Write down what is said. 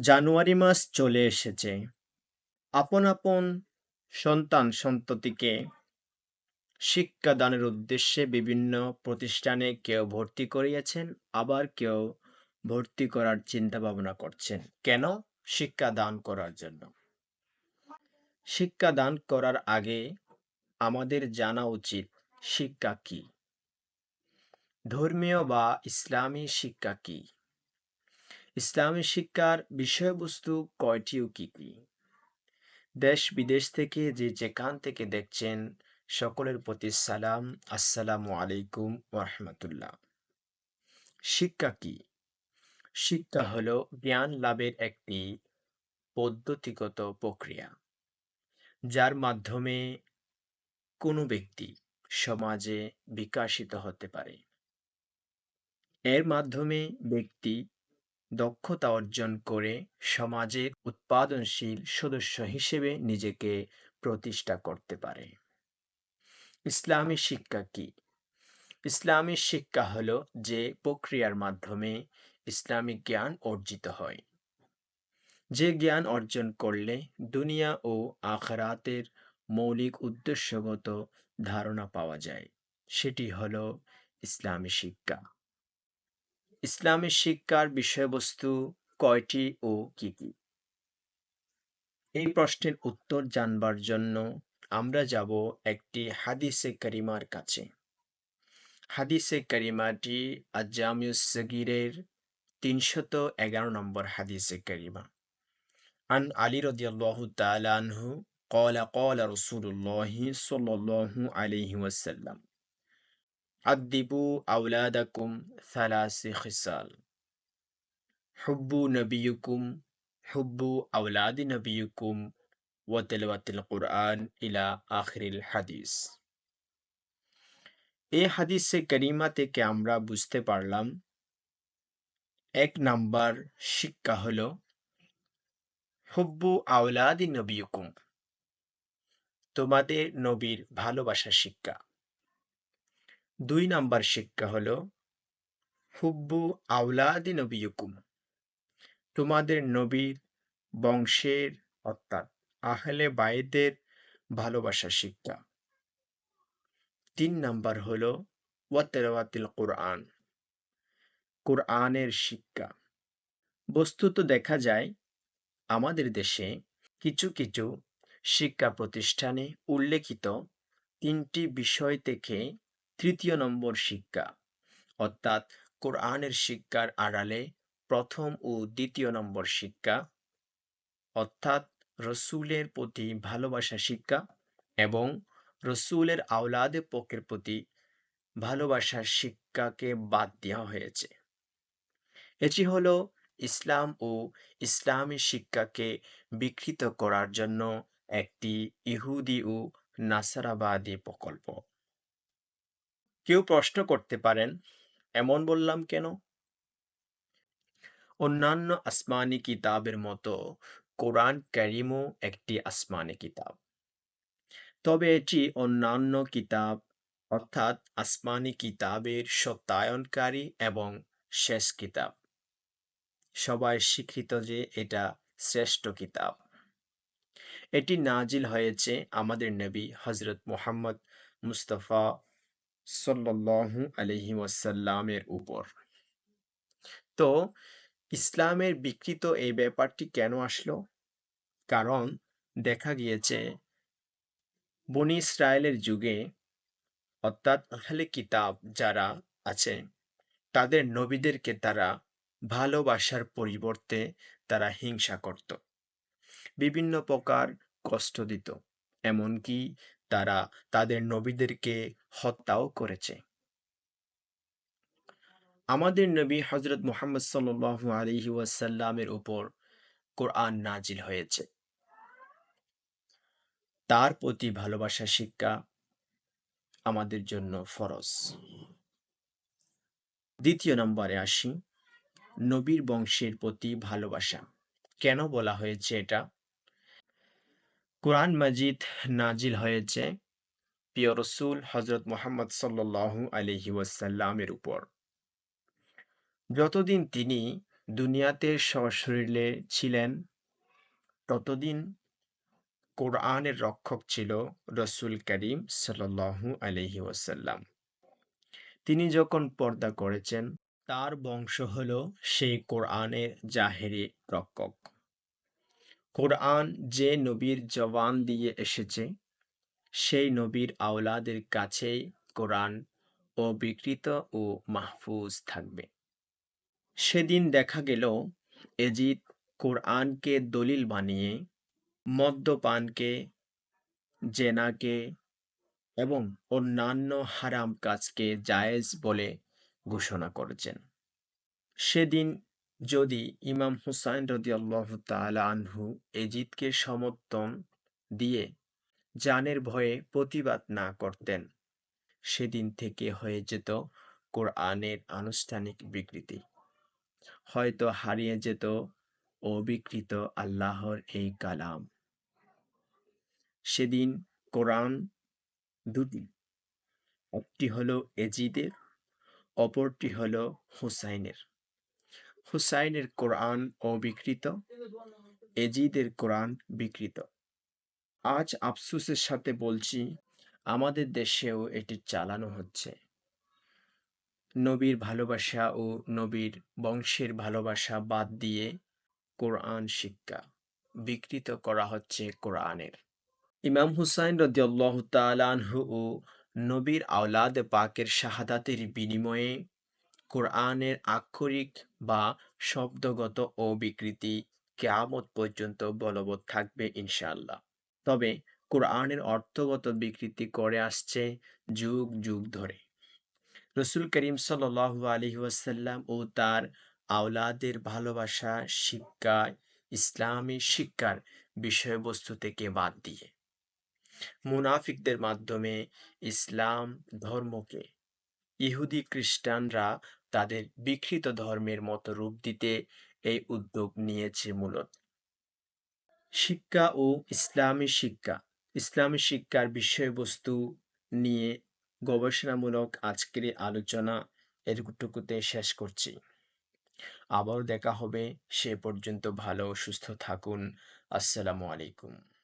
জানুয়ারি মাস চলে এসেছে। আপন আপন সন্তান-সন্ততিকে শিক্ষাদানের উদ্দেশ্যে বিভিন্ন প্রতিষ্ঠানে কেউ ভর্তি করিয়েছেন, আবার কেউ ভর্তি করার চিন্তা ভাবনা করছেন। কেন? শিক্ষাদান করার জন্য। শিক্ষাদান করার আগে আমাদের জানা উচিত শিক্ষা কি ধর্মীয় বা ইসলামী শিক্ষা কী? ইসলামী শিক্ষার বিষয়বস্তু কয়টি ও কী কী? দেশ-বিদেশ থেকে যে যেখান থেকে দেখছেন সকলের প্রতি সালাম, আসসালামু আলাইকুম ওয়ারাহমাতুল্লাহ। শিক্ষা কি শিক্ষা হলো জ্ঞান লাভের একটি পদ্ধতিগত প্রক্রিয়া, যার মাধ্যমে কোনো ব্যক্তি সমাজে বিকশিত হতে পারে। এর মাধ্যমে ব্যক্তি দক্ষতা অর্জন করে সমাজের উৎপাদনশীল সদস্য হিসেবে নিজেকে প্রতিষ্ঠা করতে পারে। ইসলামী শিক্ষা কি ইসলামী শিক্ষা হলো যে প্রক্রিয়ার মাধ্যমে ইসলামিক জ্ঞান অর্জিত হয়। যে জ্ঞান অর্জন করলে দুনিয়া ও আখরাতের মৌলিক উদ্দেশ্যগত ধারণা পাওয়া যায়, সেটি হলো ইসলামী শিক্ষা। ইসলামী শিক্ষার বিষয়বস্তু কয়টি ও কী কী? এই প্রশ্নের উত্তর জানবার জন্য আমরা যাব একটি হাদিসে কারিমার কাছে। হাদিসে কারিমাটি আজ-জামিউস সগীরের তিনশত এগারো নম্বর হাদিসে কারিমা। আন আলী রাদিয়াল্লাহু তাআলা আনহু قال قال رسول الله صلى الله عليه وسلم আদিবু আওলাদাকুম সালাসি খিসাল হুব্বু নবিয়ুকুম হুব্বু আওলাদি নবিয়ুকুম ওয়া তিলাওয়াতিল কুরআন ইলা আখরিল হাদিস এই হাদিসে কারিমা থেকে আমরা বুঝতে পারলাম, এক নাম্বার শিক্ষা হলো, হুব্বু আওলাদি নবিয়ুকুম তোমাদের নবীর ভালোবাসা শিক্ষা। দুই নাম্বার শিক্ষা হলো, হুব্বু আওলাদি নবিয়ুকুম তোমাদের নবীর বংশের অর্থাৎ আহলে বাইদের ভালোবাসা শিক্ষা। তিন নাম্বার হল ওয়াতেরাওয়াতিল কোরআন কোরআনের শিক্ষা। বস্তুত দেখা যায়, আমাদের দেশে কিছু কিছু শিক্ষা প্রতিষ্ঠানে উল্লেখিত তিনটি বিষয় থেকে তৃতীয় নম্বর শিক্ষা। অর্থাৎ কোরআনের শিক্ষার আড়ালে প্রথম ও দ্বিতীয় নম্বর শিক্ষা। অর্থাৎ রসুলের প্রতি ভালোবাসা শিক্ষা এবং রসুলের আওলাদে পক্ষের প্রতি ভালোবাসার শিক্ষাকে বাদ দেওয়া হয়েছে। এটি হলো ইসলাম ও ইসলামী শিক্ষাকে বিকৃত করার জন্য একটি ইহুদি ও নাসারাবাদী প্রকল্প। কেউ প্রশ্ন করতে পারেন, এমন বললাম কেন? অন্যান্য আসমানি কিতাবের মতো কোরআন ক্যারিমও একটি আসমানি কিতাব। তবে এটি অন্যান্য কিতাব, অর্থাৎ আসমানি কিতাবের সত্যায়নকারী এবং শেষ কিতাব। সবাই স্বীকৃত যে এটা শ্রেষ্ঠ কিতাব। এটি নাজিল হয়েছে আমাদের নবী হজরত মোহাম্মদ মুস্তফা সাল্লাল্লাহু আলহি ওয়াসাল্লামের উপর। তো ইসলামের বিকৃত এই ব্যাপারটি কেন আসলো? কারণ দেখা গিয়েছে, বনি ইসরায়েলের যুগে অর্থাৎ আহলে কিতাব যারা আছে, তাদের নবীদেরকে তারা ভালোবাসার পরিবর্তে তারা হিংসা করত। বিভিন্ন প্রকার কষ্ট দিত। এমনকি তারা তাদের নবীদেরকে হত্যাও করেছে। আমাদের নবী হজরত মোহাম্মদ সাল আলহি ওয়াসাল্লামের উপর কোরআন নাজিল হয়েছে। তার প্রতি ভালোবাসা, শিক্ষা আমাদের জন্য ফরজ। দ্বিতীয় নম্বরে আসি, নবীর বংশের প্রতি ভালোবাসা। কেন বলা হয়েছে এটা? কোরআন মাজিদ নাজিল হয়েছে প্রিয় রসুল হজরত মোহাম্মদ সাল্লু আলহি ওয়াসাল্লামের উপর। যতদিন তিনি দুনিয়াতে সশরীরে ছিলেন, ততদিন কোরআনের রক্ষক ছিল রসুল করিম সাল্লাল্লাহু আলাইহি ওয়াসাল্লাম। তিনি যখন পর্দা করেছেন, তার বংশ হল সেই কোরআনের জাহেরি রক্ষক। কোরআন যে নবীর জবান দিয়ে এসেছে, সেই নবীর আওলাদের কাছেই কোরআন অবিকৃত ও মাহফুজ থাকবে। সেদিন দেখা গেল, এজিদ কোরআনকে দলিল বানিয়ে, মদ্যপানকে, জেনাকে এবং অন্যান্য হারাম কাজকে জায়েজ বলে ঘোষণা করেছেন। সেদিন যদি ইমাম হুসাইন রদিয়াল্লাহ তাআলা আনহু এজিদকে সমর্থন দিয়ে জানের ভয়ে প্রতিবাদ না করতেন, সেদিন থেকে হয়ে যেত কোরআনের আনুষ্ঠানিক বিকৃতি। হয়তো হারিয়ে যেত অবিকৃত আল্লাহর এই কালাম। সেদিন কোরআন দুটি, একটি হলো এজিদের অপরটি হলো হুসাইনের। হুসাইনের কোরআন অবিকৃত, এজিদের কোরআন বিকৃত। আজ আফসুসের সাথে বলছি, আমাদের দেশেও এটি চালানো হচ্ছে। নবীর ভালোবাসা ও নবীর বংশের ভালোবাসা বাদ দিয়ে কোরআন শিক্ষা বিকৃত করা হচ্ছে কোরআনের। ইমাম হুসাইন রদিয়াল্লাহ তালানহু ও নবীর আওলাদ পাকের শাহাদাতের বিনিময়ে কোরআনের আক্ষরিক বা শব্দগত ও বিকৃতি কেয়ামত পর্যন্ত বলবৎ থাকবে ইনশাআল্লাহ। তবে কোরআনের অর্থগত বিকৃতি করে আসছে যুগ যুগ ধরে। রসুল করিম সাল্লু আলহি ওয়াসাল্লাম ও তার আওলাদের ভালোবাসা, শিক্ষা, ইসলামী শিক্ষার বিষয়বস্তু থেকে বাদ দিয়ে মুনাফিকদের মাধ্যমে ইসলাম ধর্মকে ইহুদি খ্রিস্টানরা তাদের বিকৃত ধর্মের মতো রূপ দিতে এই উদ্যোগ নিয়েছে মূলত। শিক্ষা ও ইসলামী শিক্ষা। ইসলামী শিক্ষার বিষয়বস্তু নিয়ে গবেষণামূলক আজকের আলোচনা এরটুকুতে শেষ করছি। আবার দেখা হবে, সে পর্যন্ত ভালো সুস্থ থাকুন। আসসালামু আলাইকুম।